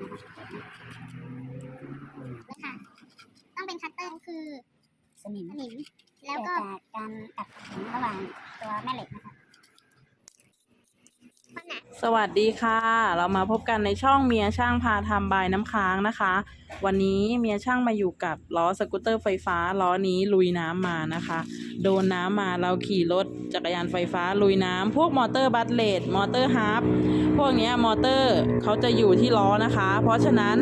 เลยนะคะเลยค่ะ ต้องเป็นคัตเตอร์คือสนิมสนิม แล้แล้ววก็ก็การกัดแข็งระหว่างตัวแม่เหล็กนะคะความหนาสวัสดีค่ะ เรามาพบกันในช่องเมียช่างพาทำบายน้ำค้างนะคะ วันนี้เมียช่างมาอยู่กับล้อสกูตเตอร์ไฟฟ้าล้อนี้ลุยน้ำมานะคะ โดนน้ำมาเราขี่รถจักรยานไฟฟ้าลุยน้ำพวกมอเตอร์บัตเลดมอเตอร์ฮาร์ปพวกนี้มอเตอร์เขาจะอยู่ที่ล้อนะคะ เพราะฉะนั้น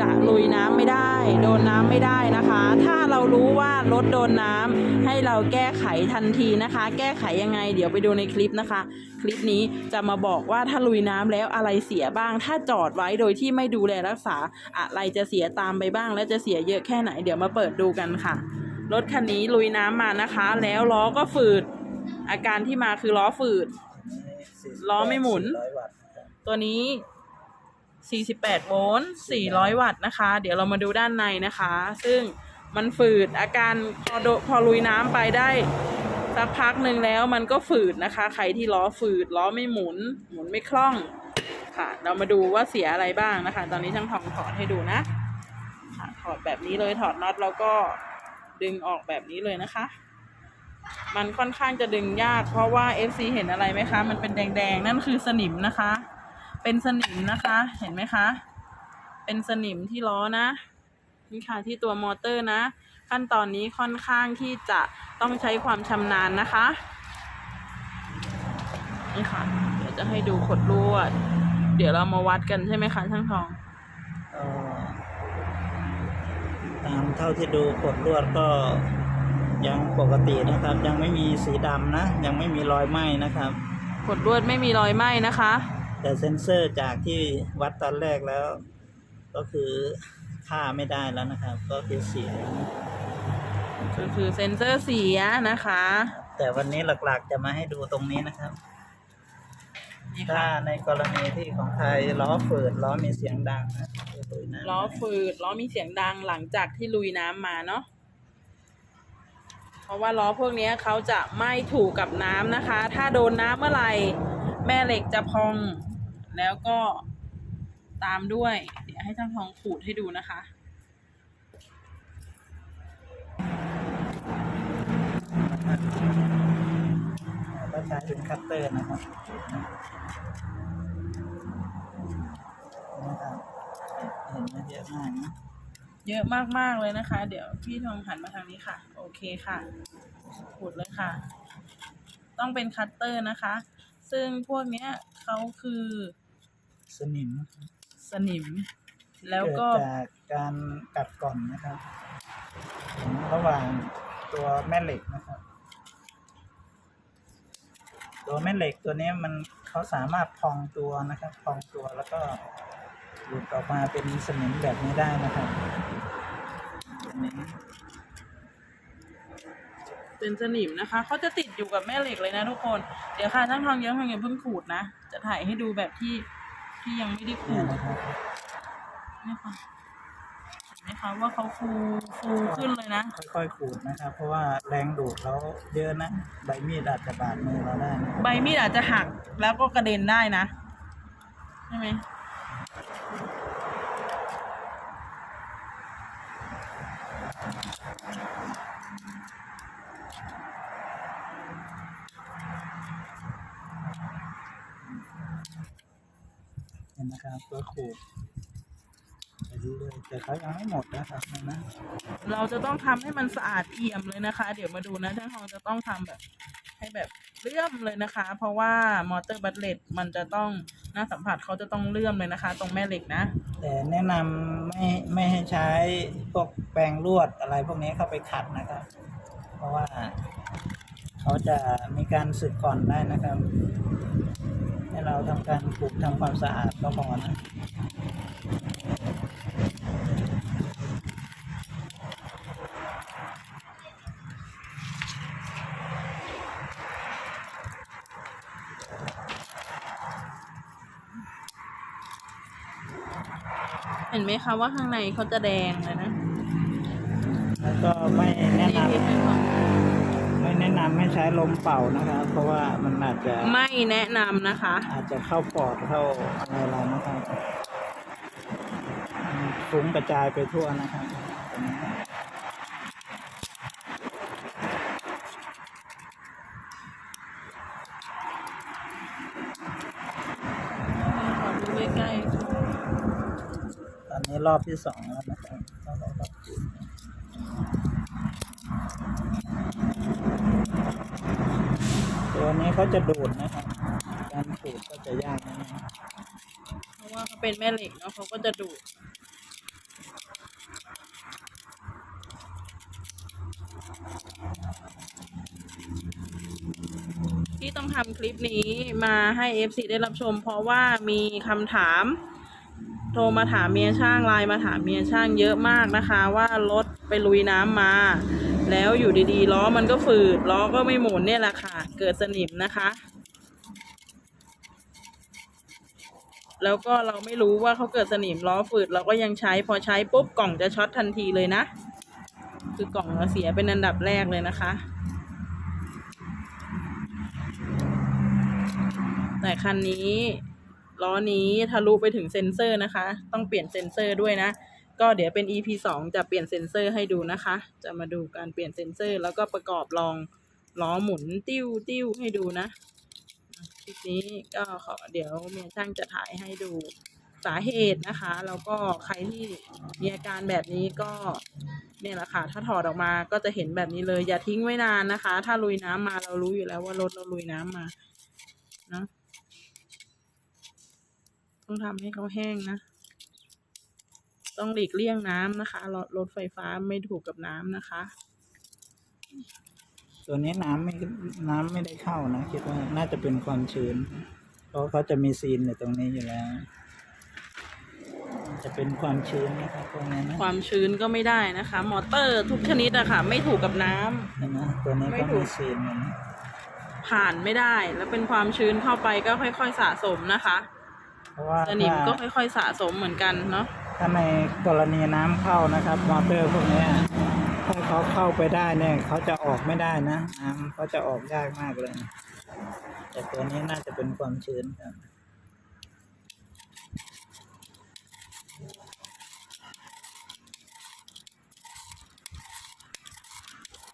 จะลุยน้ำไม่ได้ โดนน้ำไม่ได้นะคะ ถ้าเรารู้ว่ารถโดนน้ำให้เราแก้ไขทันทีนะคะ แก้ไขยังไง เดี๋ยวไปดูในคลิปนะคะ คลิปนี้จะมาบอกว่าถ้าลุยน้ำแล้วอะไรเสียบ้าง ถ้าจอดไว้โดยที่ไม่ดูแลรักษาอะไรจะเสียตามไปบ้าง และจะเสียเยอะแค่ไหนเดี๋ยวมาเปิดดูกันค่ะ รถคันนี้ลุยน้ำมานะคะ แล้วล้อก็ฝืด อาการที่มาคือล้อฝืด ล้อไม่หมุนร้อยวัตต์นะครับตัวนี้ 48 โวลต์ 400 วัตต์นะคะ เดี๋ยวเรามาดูด้านในนะคะ ซึ่งมันฝืดอาการพอโดพอลุยน้ำไปได้สักพักหนึ่งแล้วมันก็ฝืดนะคะ ใครที่ล้อฝืดล้อไม่หมุน หมุนไม่คล่องค่ะ เรามาดูว่าเสียอะไรบ้างนะคะ ตอนนี้ช่างทองถอดให้ดูนะ อดแบบนี้เลยถอดน็อตแล้วก็ดึงออกแบบนี้เลยนะคะ มันค่อนข้างจะดึงยาก เพราะว่า FC เห็นอะไรไหมคะ มันเป็นแดงๆ นั่นคือสนิมนะคะ เป็นสนิมนะคะ เห็นไหมคะ เป็นสนิมที่ล้อนะ นี่ค่ะที่ตัวมอเตอร์นะ ขั้นตอนนี้ค่อนข้างที่จะต้องใช้ความชำนาญนะคะ นี่ค่ะ เดี๋ยวจะให้ดูขดลวด เดี๋ยวเรามาวัดกันใช่ไหมคะช่างทอง ก็ตาม เท่าที่ดูกดลวดก็ยังปกตินะครับ ยังไม่มีสีดำนะ ยังไม่มีรอยไหม้นะครับขดลวดไม่มีรอยไหม้นะคะ แต่เซ็นเซอร์จากที่วัดตอนแรกแล้ว ก็คือค่าไม่ได้แล้วนะครับ ก็คือเสีย ก็คือเซ็นเซอร์เสียนะคะ แต่วันนี้หลักๆจะมาให้ดูตรงนี้นะครับ นี่ถ้าค่ะในกรณีที่ของใครล้อฝืดล้อมีเสียงดังนะฝืดนะล้อฝืดล้อมีเสียงดังหลังจากที่ลุยน้ำมาเนาะเพราะว่าล้อพวกเนี้ยเขาจะไม่ถูกกับน้ำนะคะ ถ้าโดนน้ำเมื่อไหร่แม่เหล็กจะพอง แล้วก็ตามด้วย เดี๋ยวให้ช่างทองขูดให้ดูนะคะ ก็ใช้เป็นคัตเตอร์นะครับนะครับเห็นไหมเยอะมากนะเยอะมากๆเลยนะคะ เดี๋ยวพี่ทองหันมาทางนี้ค่ะ โอเคค่ะขูดเลยค่ะ ต้องเป็นคัตเตอร์นะคะ ซึ่งพวกเนี้ยเขาคือสนิมสนิม แล้วก็ เดจากการกัดก่อนนะครับ ระหว่างตัวแม่เหล็กนะครับ ตัวแม่เหล็กตัวนี้มันเขาสามารถพองตัวนะครับ พองตัวแล้วก็หลุดออกมาเป็นสนิมแบบนี้ได้นะครับตัวนี้เป็นสนิมนะคะเขาจะติดอยู่กับแม่เหล็กเลยนะทุกคน เดี๋ยวค่ะช่างทองเยอะทองอย่าเพิ่งขูดนะ จะถ่ายให้ดูแบบที่ที่ยังไม่ได้ขูเนี่ยดนะครับ นี่ค่ะเห็นไหมคะว่าเขาฟูฟูขึ้นเลยนะ ค่อยๆขูดนะครับ เพราะว่าแรงดูดเราเยอะนะ ใบมีดอาจจะบาดมือเราได้นะใบมีดอาจจะหักแล้วก็กระเด็นได้นะใช่ไหมเห็นนะครับก็ขูดไป เรื่อยๆแต่เขายังไม่หมดนะครับเห็นไหมเราจะต้องทำให้มันสะอาดเอี่ยมเลยนะคะ เดี๋ยวมาดูนะช่างทองจะต้องทำแบบ ให้แบบเลื่อมเลยนะคะ เพราะว่ามอเตอร์บัตเลตมันจะต้องหน้าสัมผัสเขาจะต้องเลื่อมเลยนะคะ ตรงแม่เหล็กนะ แต่แนะนำไม่ไม่ให้ใช้พวกแปรงลวดอะไรพวกนี้เข้าไปขัดนะครับ เพราะว่าเขาจะมีการสึกก่อนได้นะครับ ให้เราทำการขูดทำความสะอาดก็พอนะ ห็นไหมคะว่าข้างในเขาจะแดงเลยนะแล้วก็ไม่แนะนี่นำที่ช่างทองไม่แนะนำให้ใช้ลมเป่านะครับเพราะว่ามันอาจจะไม่แนะนำนะคะ อาจจะเข้าปอดเข้าอะไรเรานะครับฟุ้งกระจายไปทั่วนะครับตรงนี้ ขอดูใกล้ ตอนนี้ รอบที่สองแล้วนะครับต้องรอรอบที่ตัวนี้เขาจะดูดนะครับการดูดก็จะยากนิดนึงเพราะว่าเขาเป็นแม่เหล็กเนาะเขาก็จะดูดที่ต้องทำคลิปนี้มาให้ FC ได้รับชม เพราะว่ามีคำถาม โทรมาถามเมียช่างไลน์มาถามเมียช่างเยอะมากนะคะ ว่ารถไปลุยน้ำมา แล้วอยู่ดีๆล้อมันก็ฝืดล้อก็ไม่หมุนเนี่ยแหละค่ะ เกิดสนิมนะคะ แล้วก็เราไม่รู้ว่าเขาเกิดสนิมล้อฝืดเราก็ยังใช้พอใช้ปุ๊บกล่องจะช็อตทันทีเลยนะ คือกล่องเสียเป็นอันดับแรกเลยนะคะแต่คันนี้ ล้อนี้ทะลุไปถึงเซ็นเซอร์นะคะ ต้องเปลี่ยนเซ็นเซอร์ด้วยนะ ก็เดี๋ยวเป็น EP สองจะเปลี่ยนเซ็นเซอร์ให้ดูนะคะ จะมาดูการเปลี่ยนเซ็นเซอร์ แล้วก็ประกอบลองล้อหมุนติ้วติ้วให้ดูนะคลิปนี้ก็ขอเดี๋ยวเมียช่างจะถ่ายให้ดูสาเหตุนะคะ แล้วก็ใครที่มีอาการแบบนี้ก็เนี่ยแหละค่ะ ถ้าถอดออกมาก็จะเห็นแบบนี้เลย อย่าทิ้งไว้นานนะคะ ถ้าลุยน้ำมาเรารู้อยู่แล้วว่ารถเราลุยน้ำมาเนาะ ต้องทำให้เขาแห้งนะ ต้องหลีกเลี่ยงน้ำนะคะรถรถไฟฟ้าไม่ถูกกับน้ำนะคะ ตัวนี้น้ำไม่น้ำไม่ได้เข้านะคิดว่าน่าจะเป็นความชื้น เพราะเขาจะมีซีนอยู่ตรงนี้อยู่แล้ว จะเป็นความชื้นนะครับตรงนี้นะความชื้นก็ไม่ได้นะคะ มอเตอร์ทุกชนิดอะค่ะไม่ถูกกับน้ำเห็นไหมตัวนี้ไม่ก็ถูมีกซีนอยู่นะผ่านไม่ได้แล้วเป็นความชื้นเข้าไปก็ค่อย ๆ สะสมนะคะเพ ราะว่าสนิมก็ถ้าค่อยๆสะสมเหมือนกันเนาะถ้าในกรณีน้ำเข้านะครับมอเตอร์พวกเนี้ยถ้าเขาเข้าไปได้เนี่ยเขาจะออกไม่ได้นะน้ำเขาจะออกยากมากเลย แต่ตัวนี้น่าจะเป็นความชื้นครับ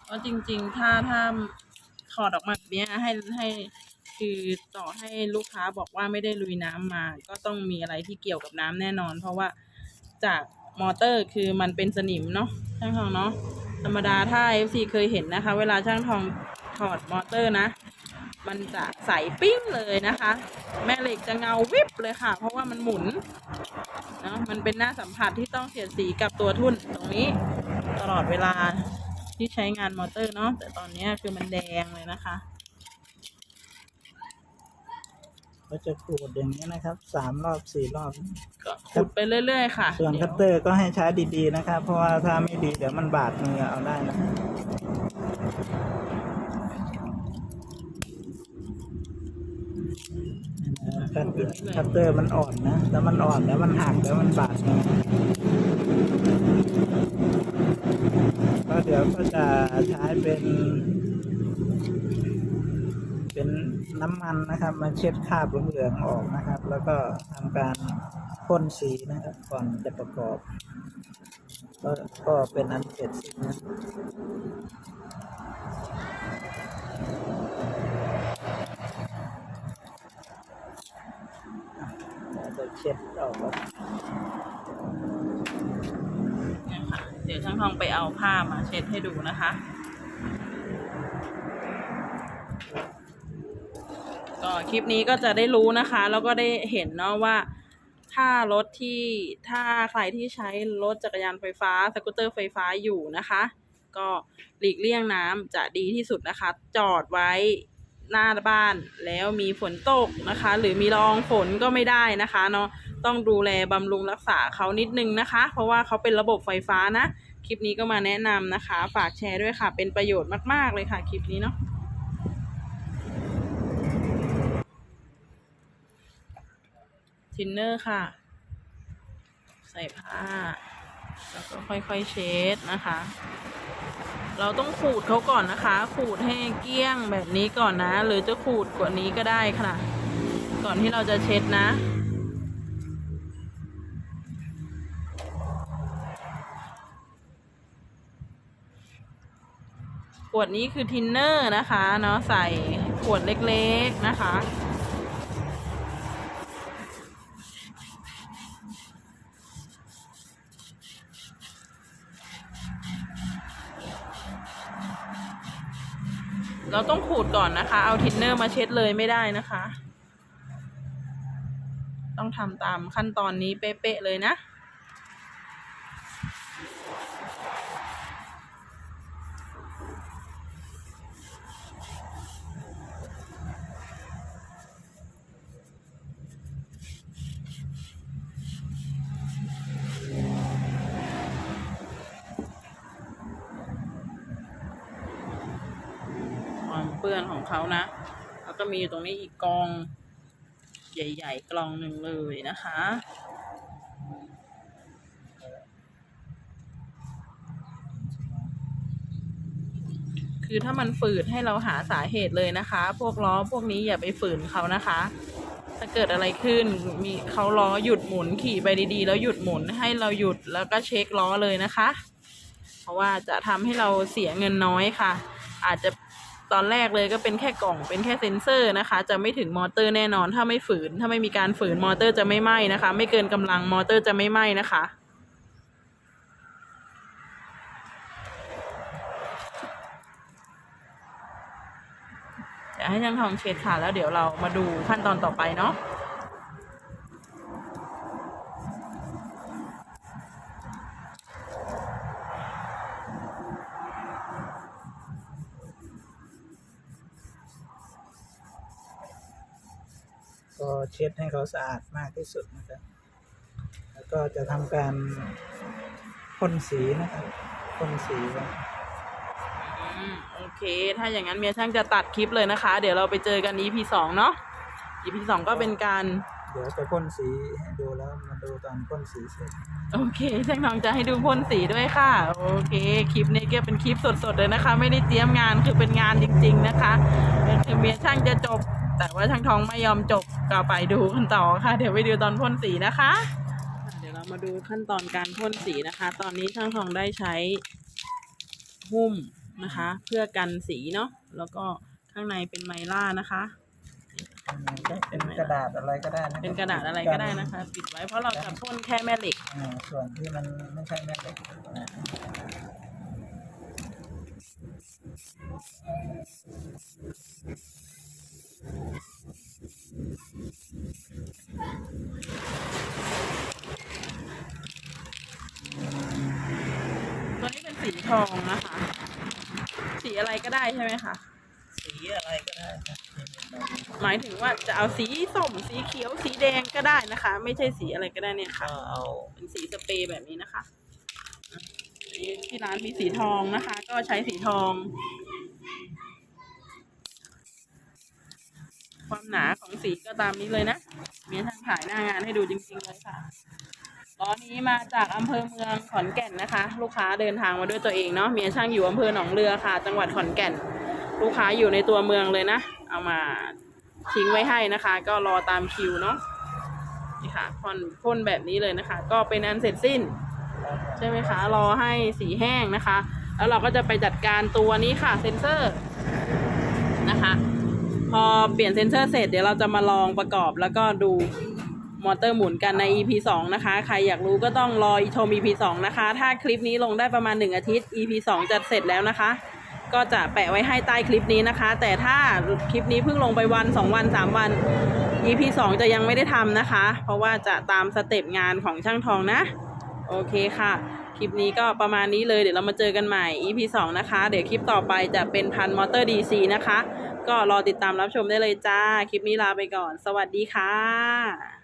เพราะจริง ๆ ถ้าถ้าถอดออกมาแบบเนี้ยให้ให้ คือต่อให้ลูกค้าบอกว่าไม่ได้ลุยน้ำมา ก็ต้องมีอะไรที่เกี่ยวกับน้ำแน่นอน เพราะว่าจากมอเตอร์คือมันเป็นสนิมเนาะช่างทองเนาะธรรมดาถ้า FC เคยเห็นนะคะ เวลาช่างทองถอดมอเตอร์นะ มันจะใสปิ้งเลยนะคะ แม่เหล็กจะเงาวิบเลยค่ะ เพราะว่ามันหมุนเนาะมันเป็นหน้าสัมผัสที่ต้องเสียดสีกับตัวทุ่นตรงนี้ตลอดเวลาที่ใช้งานมอเตอร์เนาะแต่ตอนนี้คือมันแดงเลยนะคะ ก็จะขูดอย่างนี้นะครับสามรอบสี่รอบ ก็ขุดไปเรื่อยๆค่ะส่วนเดี๋คัยวตเตอร์ก็ให้ใช้ดีๆนะครับ เพราะว่าถ้าไม่ดีเดี๋ยวมันบาดมือเอาได้นะคัตคัตเตอร์มันอ่อนนะ แล้วมันอ่อนแล้วมันหักแล้วมันบาดมือก็เดี๋ยวก็จะใช้เป็น เป็ น้ำมันนะครับ มาเช็ดคราบเหลืองๆออกนะครับ แล้วก็ทำการพ่นสีนะครับก่อนจะประกอบ ก็ก็เป็นอันเสร็จสิ้นนะเราจะเช็ดออกแล้วเนี่ยค่ะเดี๋ยวช่างทองไปเอาผ้ามาเช็ดให้ดูนะคะ ก็คลิปนี้ก็จะได้รู้นะคะ แล้วก็ได้เห็นเนาะว่า ถ้ารถที่ถ้าใครที่ใช้รถจักรยานไฟฟ้าสกูตเตอร์ไฟฟ้าอยู่นะคะ ก็หลีกเลี่ยงน้ำจะดีที่สุดนะคะ จอดไว้หน้าบ้านแล้วมีฝนตกนะคะ หรือมีรองฝนก็ไม่ได้นะคะเนาะต้องดูแลบำรุงรักษาเขานิดนึงนะคะ เพราะว่าเขาเป็นระบบไฟฟ้านะ คลิปนี้ก็มาแนะนำนะคะ ฝากแชร์ด้วยค่ะ เป็นประโยชน์มาก ๆ เลยค่ะ คลิปนี้เนาะ ทินเนอร์ค่ะ ใส่ผ้า แล้วก็ค่อยๆเช็ดนะคะ เราต้องขูดเขาก่อนนะคะ ขูดให้เกลี้ยงแบบนี้ก่อนนะ หรือจะขูดกว่านี้ก็ได้ค่ะ ก่อนที่เราจะเช็ดนะขวดนี้คือทินเนอร์นะคะเนาะใส่ขวดเล็กๆนะคะ เราต้องขูดก่อนนะคะ เอาทินเนอร์มาเช็ดเลยไม่ได้นะคะ ต้องทำตามขั้นตอนนี้เป๊ะๆเลยนะ ความเปื้อน ของเขานะ แล้วก็มีอยู่ตรงนี้อีกกอง ใหญ่ ๆ กล่องหนึ่งเลยนะคะ คือถ้ามันฝืดให้เราหาสาเหตุเลยนะคะ พวกล้อพวกนี้อย่าไปฝืนเขานะคะ ถ้าเกิดอะไรขึ้นมีเขาล้อหยุดหมุนขี่ไปดีๆ แล้วหยุดหมุนให้เราหยุดแล้วก็เช็คล้อเลยนะคะ เพราะว่าจะทำให้เราเสียเงินน้อยค่ะ อาจจะ ตอนแรกเลยก็เป็นแค่กล่องเป็นแค่เซ็นเซอร์นะคะ จะไม่ถึงมอเตอร์แน่นอน ถ้าไม่ฝืน ถ้าไม่มีการฝืนมอเตอร์จะไม่ไหม้นะคะ ไม่เกินกำลังมอเตอร์จะไม่ไหม้นะคะ เดี๋ยวให้ช่างทองเช็ดค่ะแล้วเดี๋ยวเรามาดูขั้นตอนต่อไปเนาะ ก็ เช็ดให้เขาสะอาดมากที่สุดนะครับ แล้วก็จะทำการพ่นสีนะครับพ่นสีไว้อืมโอเค ถ้าอย่างนั้นเมียช่างจะตัดคลิปเลยนะคะ เดี๋ยวเราไปเจอกัน EP สองเนาะ EP สองก็เป็นการ เดี๋ยวจะพ่นสีให้ดูแล้วมาดูตอนพ่นสีเสร็จ โอเคช่างน้องจะให้ดูพ่นสีด้วยค่ะ โอเค คลิปนี้ก็เป็นคลิปสดๆเลยนะคะ ไม่ได้เตรียมงานคือเป็นงานจริง ๆนะคะคือเมียช่างจะจบ แต่ว่าช่างทองไม่ยอมจบก็ไปดูกันต่อค่ะ เดี๋ยวไปดูตอนพ่นสีนะคะ เดี๋ยวเรามาดูขั้นตอนการพ่นสีนะคะ ตอนนี้ช่างทองได้ใช้หุ้มนะคะ เพื่อกันสีเนาะแล้วก็ข้างในเป็นไมล่านะคะ เป็นกระดาษอะไรก็ได้นคบเป็นกระดาษอะไรก็ได้นะคะ ปิดไว้เพราะเราจะพ่นแค่แม่เหล็ก อ่าส่วนที่มันไม่ใช่แม่เหล็กนะตัวนี้เป็นสีทองนะคะ สีอะไรก็ได้ใช่ไหมคะ สีอะไรก็ได้ครับหมายถึงว่าจะเอาสีส้มสีเขียวสีแดงก็ได้นะคะ ไม่ใช่สีอะไรก็ได้เนี่ยค่ะ ก็เอาเป็นสีสเปรย์แบบนี้นะคะอะอันนี้ที่ร้านมีสีทองนะคะ ก็ใช้สีทอง ความหนาของสีก็ตามนี้เลยนะมีทางถ่ายหน้างานให้ดูจริงๆเลยค่ะล้อนี้มาจากอำเภอเมืองขอนแก่นนะคะ ลูกค้าเดินทางมาด้วยตัวเองเนาะเมียช่างอยู่อำเภอหนองเรือค่ะ จังหวัดขอนแก่น ลูกค้าอยู่ในตัวเมืองเลยนะ เอามาทิ้งไว้ให้นะคะ ก็รอตามคิวเนาะนี่ค่ะพ่นพ่นแบบนี้เลยนะคะ ก็เป็นอันเสร็จสิ้น ใช่ไหมคะ รอให้สีแห้งนะคะ แล้วเราก็จะไปจัดการตัวนี้ค่ะเซนเซอร์นะคะ พอเปลี่ยนเซนเซอร์เสร็จเดี๋ยวเราจะมาลองประกอบแล้วก็ดูมอเตอร์หมุนกันใน EP 2 นะคะ ใครอยากรู้ก็ต้องรอชม EP 2 นะคะ ถ้าคลิปนี้ลงได้ประมาณ 1 อาทิตย์ EP 2 จะเสร็จแล้วนะคะ ก็จะแปะไว้ให้ใต้คลิปนี้นะคะ แต่ถ้าคลิปนี้เพิ่งลงไปวัน 2 วัน 3 วัน EP 2 จะยังไม่ได้ทำนะคะ เพราะว่าจะตามสเต็ปงานของช่างทองนะ โอเคค่ะ คลิปนี้ก็ประมาณนี้เลยเดี๋ยวเรามาเจอกันใหม่ EP 2 นะคะ เดี๋ยวคลิปต่อไปจะเป็นพันมอเตอร์ DC นะคะ ก็รอติดตามรับชมได้เลยจ้า คลิปนี้ลาไปก่อน สวัสดีค่ะ